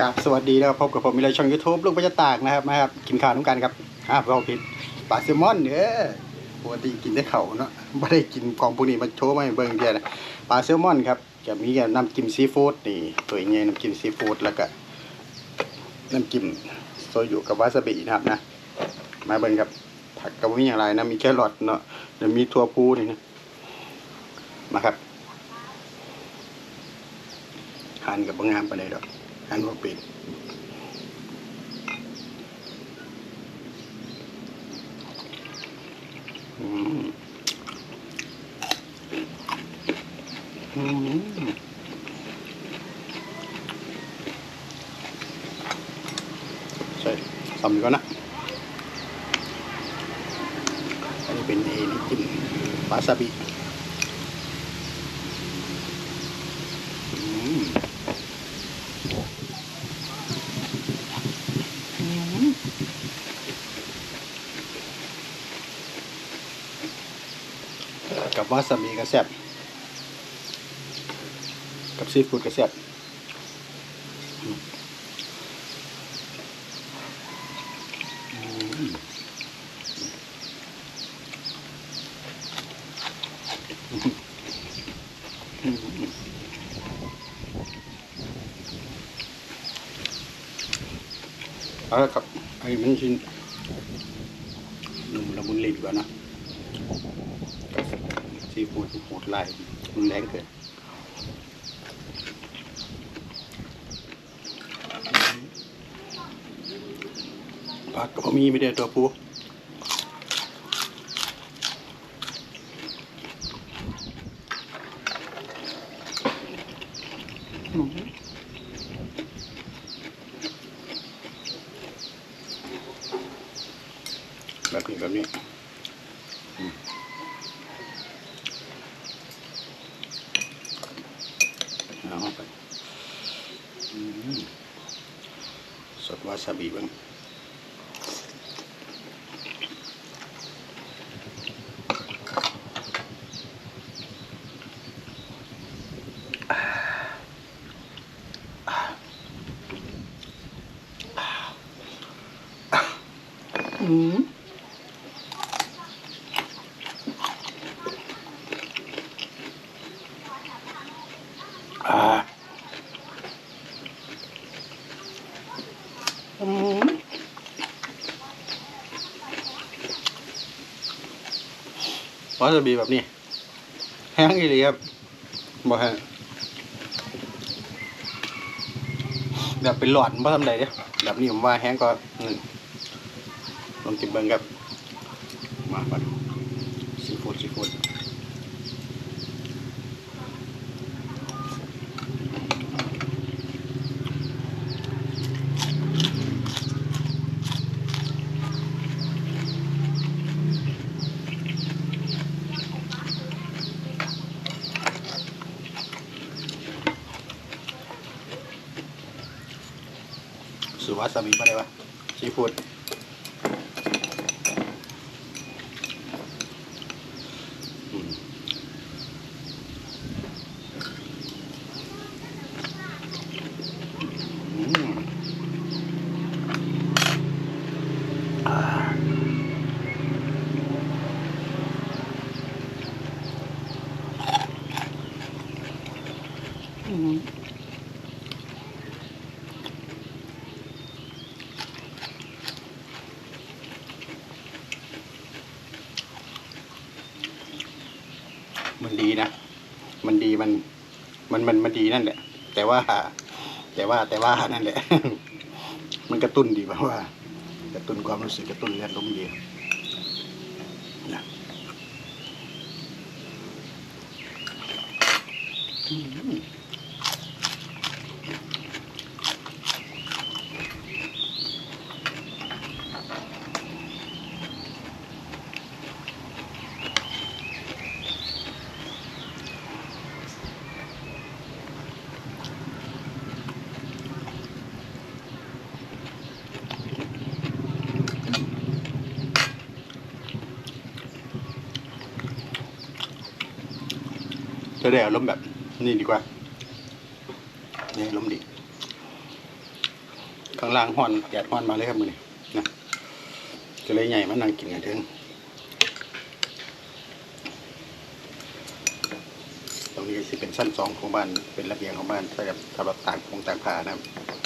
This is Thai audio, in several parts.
กับสวัสดีนะครับพบกับผมมีไรช่องยูทูบลูกพระจ้าตากนะครับมาครับ กินข้าวน้ำกันครับห้ามเราผิดปลาแซลมอนเด้อปกติกินได้เข่าเนาะไม่ได้กินของพวกนี้มาโชว์มาให้เบิ่งเดียวนะปลาแซลมอนครับจะมีกับน้ำจิ้มซีฟู้ดนี่ตัวใหญ่น้ำจิ้มซีฟู้ดแล้วก็น้ำจิ้มโซยุกับวาซาบินะครับนะมาเบิ่งครับผักก็ไม่มีอย่างไรนะมีแครอทเนาะแล้วมีถั่วพูนี่นะมาครับหั่นกับบางงามไปเลยดอก หั่นหัวปีนอืม อืมใช่ทำดีก่อนนะอันนี้เป็นเอนี่กินวาซาบิ อืมอืมกับ วาซาบิก็แซ่บกับซีฟู้ดก็แซ่บอืมอืมเอาละครับไอ้มันชิ้นนุ่มละมุนลิ้นกว่านะ ซีฟู้ดโหดไลายรุนแรงเกินผักก็มีไม่ได้ตัวปูอืมแบบนี้แบบนี้อืมเอาเข้าไปอืมสดวา ซาบิบ้างอืม วาซาบิแบบนี้ แห้งอีหลีครับบ่แห้งแบบเป็นหลอดเขาทำไรเนี่ยแบบนี้ผมว่าแห้งก็อืมลองกินเบิ้งครับมาปัดซีฟู้ดซีฟู้ด สุ วาซาบิมาได้ปะซีฟู้ด มันดีนะ มันดีมัน มันมันมันดีนั่นแหละ แต่ว่า แต่ว่าแต่ว่านั่นแหละ มันกระตุ้นดีเพราะว่า กระตุ้นความรู้สึกกระตุ้นเลือดลมดีนะอืม จะได้อารมณ์แบบนี่ดีกว่านี่อารมณ์ดี ข้างล่างห่อนแกดห่อนมาเลยครับมือนี่นะก็เลยใหญ่มานั่งกินกันเถองตรงนี้จะเป็นชั้นสองของบ้านเป็นระเบียงของบ้านสำหรับสำหรับตางคงต่างผานะครับ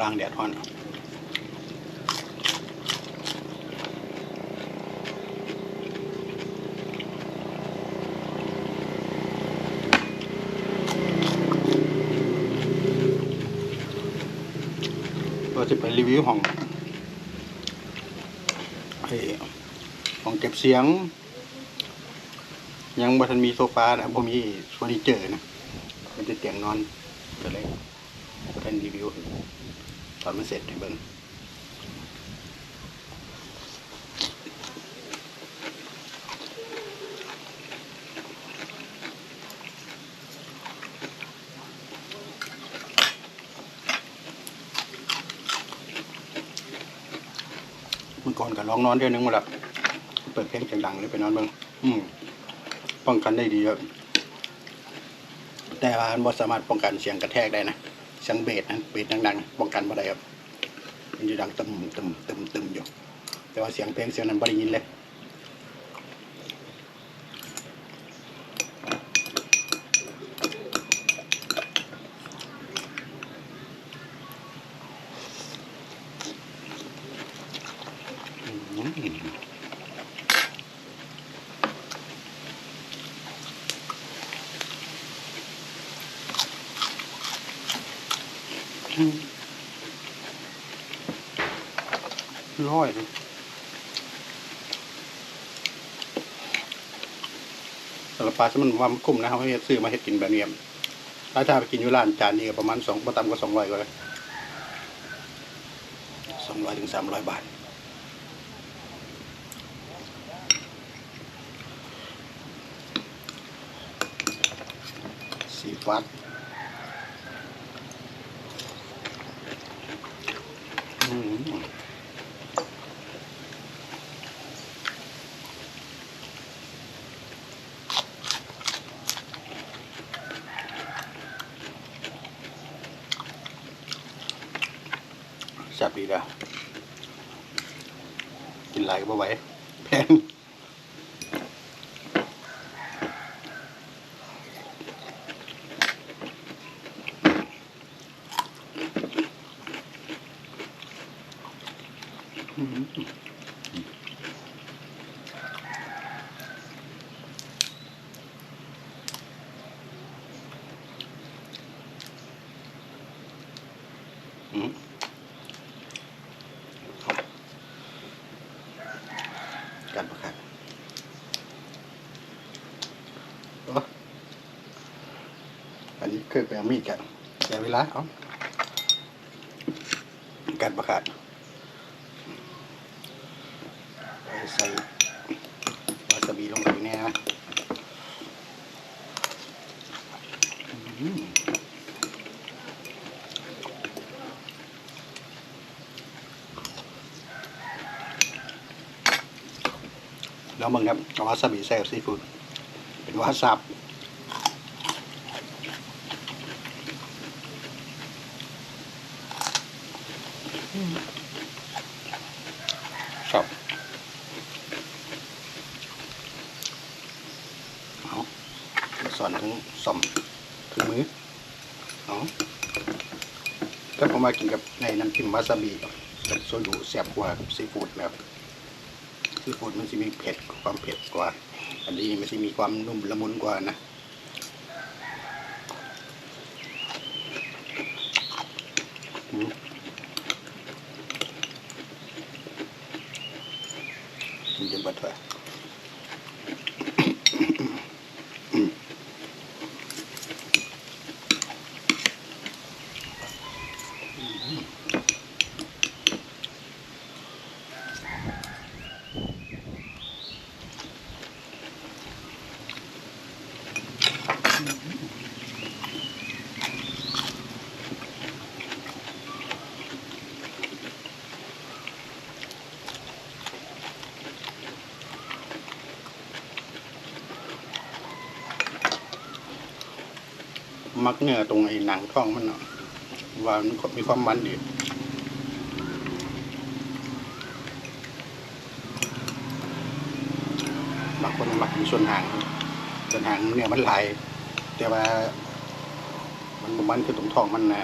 ล่างแดดฮ้อนเราจะไปรีวิวห้องไอ้ห้องเก็บเสียง ยังบ่ทันมีโซฟานะบ่มีเฟอร์นิเจอร์นะ มันจะเตียงนอนก็เลยบ่ทันรีวิว ตอนมันเสร็จให้เบิ่งเมื่อก่อนก็ลองนอนเดือนหนึงมาและเปิดเพลงเสียงดังเลยไปนอนเบิ่งอืมป้องกันได้ดีครับแต่ว่ามันบ่สามารถป้องกันเสียงกระแทกได้นะ สังเบสนะเบสดังๆป้องกันบ่ได้ครับมันจะดังตึมตึมตึมตึมอยู่ แต่ว่าเสียงเพลงเสียงนั้นบ่ได้ยินเลยอืม ร้อยเลยสำหรับปลาที่มันว่ามันคุ้มนะเขาให้ซื้อมาเฮ็ดกินแบบนี้ครับถ้าถ้าไปกินอยู่ร้านจานนี้ก็ประมาณสองประตำกว่าสองร้อยกว่าเลยสองร้อยถึงสามร้อยบาท สีฟัด จับดีแล้วกินไหลก็บ่ไหวแพง อืมอืม กันปะคับอ้อันนี้เคยไปเอามีดกันแต่เวลาเอากันปะครับไป ใส่วาซาบิลงไปเนี่ยนะแล้วมึงครับวาซาบิใส่กับซีฟู้ดเป็นวาซาบชอบเอาสอนทั้งสอม ถึงมือเอาถ้าผมมากินกับในน้ำจิ้มวาซาบิกับโซยูแซ่บกว่ากับซีฟู้ดนะครับซีฟู้ดมันจะมีเผ็ดความเผ็ดกว่า อันนี้มันจะมีความนุ่มละมุนกว่านะมันจะบัดว่า มักเนื้อตรงไอ้หนังท้องมันเนาะว่ามันก็มีความมันดีบางคนมักมีส่วนหางส่วนหางเนี่ยมันไหลแต่ว่า มันมันคือตรงท้องมันนะ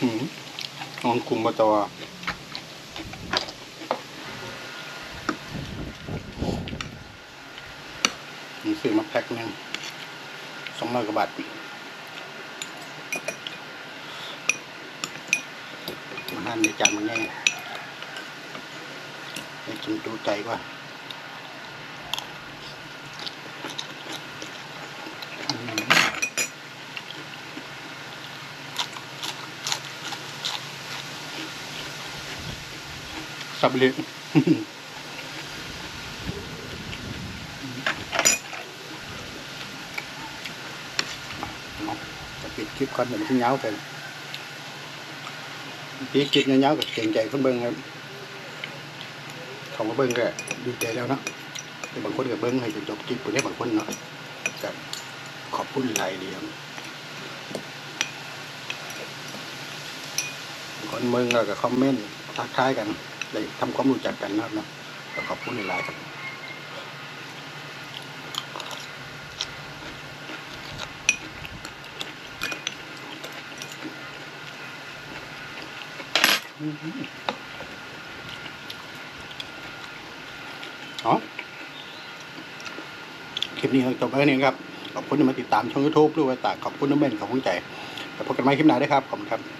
นอนกลุ่มมาตัวผมซื้อมาแพ็คหนึ่งสองร้อยกว่าบาทมันหั่นในจานมันแน่ให้กินดูใจว่า สับเละจะปิดคลิปก่อนเดี๋ยวมันเงาไปปีคลิปเงาๆกับเก่งใจคนเบิ้งครับเขามาเบิ้งก็ดีใจแล้วเนาะแต่บางคนก็เบิ้งให้จนจบคลิปไปได้บางคนเนาะก็ขอบคุณหลายเดียวคนเบิ้งก็คอมเมนต์ทักทายกัน ได้ทำความรู้จักกันนะครับนะขอบคุณหลายๆครับอ๋อคลิปนี้จบไปแค่นี้ครับ ขอบคุณที่มาติดตามช่อง YouTube ด้วยตาขอบคุณน้ำเบนขอบคุณใจ แล้วพบกันใหม่คลิปหน้าด้วยครับ ขอบคุณครับ